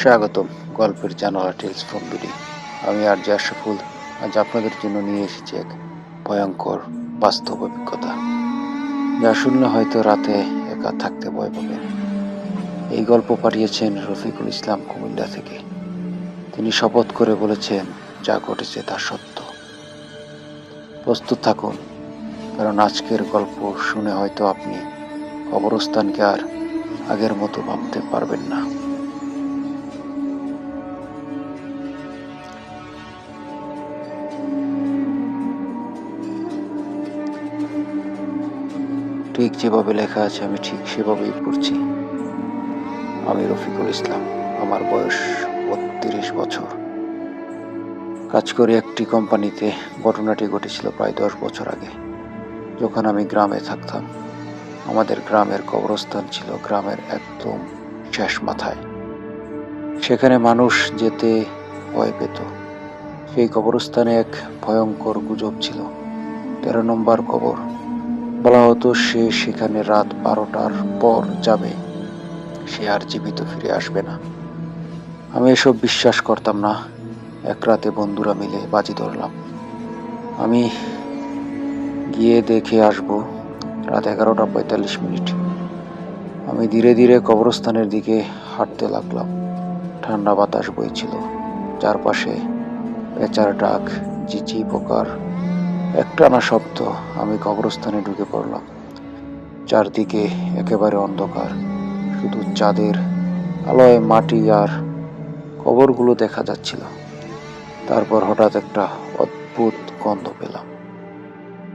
স্বাগতম গল্পের জানালা টেলস ফ্রম বিডি। আমি আর আশরাফুল, আজ আপনাদের জন্য নিয়ে এসেছি এক ভয়ঙ্কর বাস্তব অভিজ্ঞতা। যা শুনলে হয়তো রাতে একা থাকতে ভয় পাবেন এই গল্প পাঠিয়েছেন রফিকুল ইসলাম কুমিল্লা থেকে। তিনি শপথ করে বলেছেন, যা ঘটেছে তা সত্য। প্রস্তুত থাকুন, কারণ আজকের গল্প শুনে হয়তো আপনি কবরস্থানকে আর আগের মতো ভাবতে পারবেন না। ঠিক যেভাবে লেখা আছে, আমি ঠিক সেভাবেই পড়ছি। আমি রফিকুল ইসলাম, আমার বয়স বত্রিশ বছর। কাজ করি একটি কোম্পানিতে, ঘটনাটি ঘটেছিল প্রায় দশ বছর আগে। যখন আমি গ্রামে থাকতাম, আমাদের গ্রামের কবরস্থান ছিল গ্রামের একদম শেষ মাথায়। সেখানে মানুষ যেতে ভয় পেত। সেই কবরস্থানে এক ভয়ঙ্কর গুজব ছিল। তেরো নম্বর কবর বলা হতো, সে সেখানে রাত বারোটার পর যাবে। সে আর জীবিত ফিরে আসবে না। আমি এসব বিশ্বাস করতাম না। এক রাতে বন্ধুরা মিলে বাজি ধরলাম। আমি গিয়ে দেখে আসব, রাত এগারোটা পঁয়তাল্লিশ মিনিট। আমি ধীরে ধীরে কবরস্থানের দিকে হাঁটতে লাগলাম। ঠান্ডা বাতাস বইছিল। চারপাশে পেঁচার ডাক চিচি পোকার একটানা শব্দ, আমি কবরস্থানে ঢুকে পড়লাম। চারদিকে একেবারে অন্ধকার, শুধু চাঁদের আলোয় মাটি আর কবরগুলো দেখা যাচ্ছিল। তারপর হঠাৎ একটা অদ্ভুত গন্ধ পেলাম,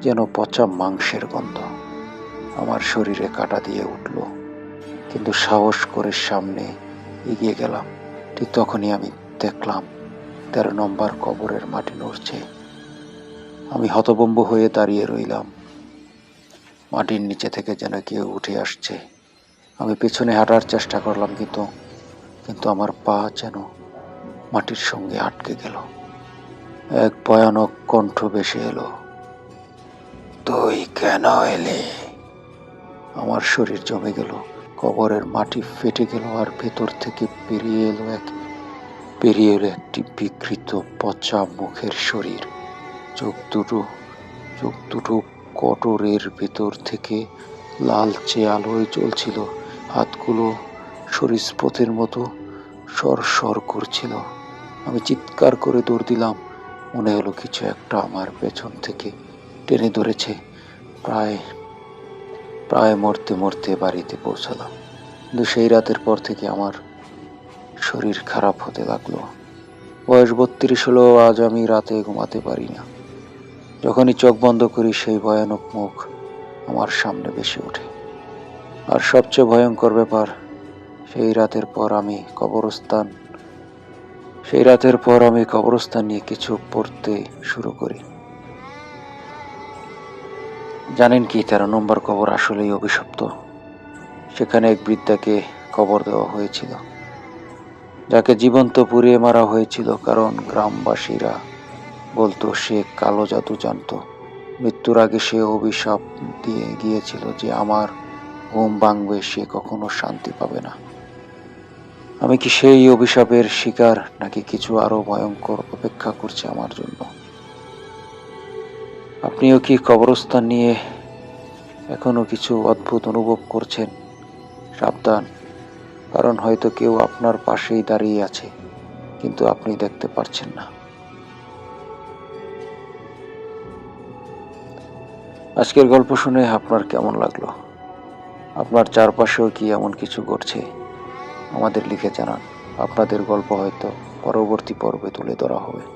যেন পচা মাংসের গন্ধ। আমার শরীরে কাটা দিয়ে উঠল, কিন্তু সাহস করে সামনে এগিয়ে গেলাম। ঠিক তখনই আমি দেখলাম, তেরো নম্বর কবরের মাটি নড়ছে। আমি হতবম্ব হয়ে দাঁড়িয়ে রইলাম। মাটির নিচে থেকে যেন কেউ উঠে আসছে। আমি পেছনে হাঁটার চেষ্টা করলাম কিন্তু কিন্তু আমার পা যেন মাটির সঙ্গে আটকে গেল। এক ভয়ানক কণ্ঠ ভেসে এলো, তুই কেন এলে? আমার শরীর জমে গেল, কবরের মাটি ফেটে গেল আর ভেতর থেকে বেরিয়ে এলো এক, বেরিয়ে এলো একটি বিকৃত পচা মুখের শরীর। চোখ দুটো চোখ দুটো কটরের ভেতর থেকে লালচে আলোয় জ্বলছিল। হাতগুলো সরিষপথের মতো সর সর করছিল। আমি চিৎকার করে দৌড় দিলাম। মনে হলো কিছু একটা আমার পেছন থেকে টেনে ধরেছে। প্রায় প্রায় মরতে মরতে বাড়িতে পৌঁছালাম। কিন্তু সেই রাতের পর থেকে আমার শরীর খারাপ হতে লাগল। বয়স বত্রিশ হলেও আজ আমি রাতে ঘুমাতে পারি না। যখনই চোখ বন্ধ করি, সেই ভয়ানক মুখ আমার সামনে বেশি ওঠে। আর সবচেয়ে ভয়ঙ্কর ব্যাপার, সেই রাতের পর আমি কবরস্থান, সেই রাতের পর আমি কবরস্থান নিয়ে কিছু পড়তে শুরু করি। জানেন কি, তেরো নম্বর কবর আসলেই অভিশপ্ত। সেখানে এক বৃদ্ধাকে কবর দেওয়া হয়েছিল, যাকে জীবন্ত পুড়িয়ে মারা হয়েছিল, কারণ গ্রামবাসীরা বলতো, সে কালো জাদু জানতো। মৃত্যুর আগে সে অভিশাপ দিয়ে গিয়েছিল যে আমার ঘুম ভাঙবে, সে কখনো শান্তি পাবে না। আমি কি সেই অভিশাপের শিকার, নাকি কিছু আরও ভয়ঙ্কর অপেক্ষা করছে আমার জন্য? আপনিও কি কবরস্থান নিয়ে এখনও কিছু অদ্ভুত অনুভব করছেন? সাবধান, কারণ হয়তো কেউ আপনার পাশেই দাঁড়িয়ে আছে, কিন্তু আপনি দেখতে পারছেন না। আজকের গল্প শুনে আপনার কেমন লাগল? আপনার চারপাশেও কি এমন কিছু ঘটছে? আমাদের লিখে জানান। আপনাদের গল্প হয়তো পরবর্তী পর্বে তুলে ধরা হবে।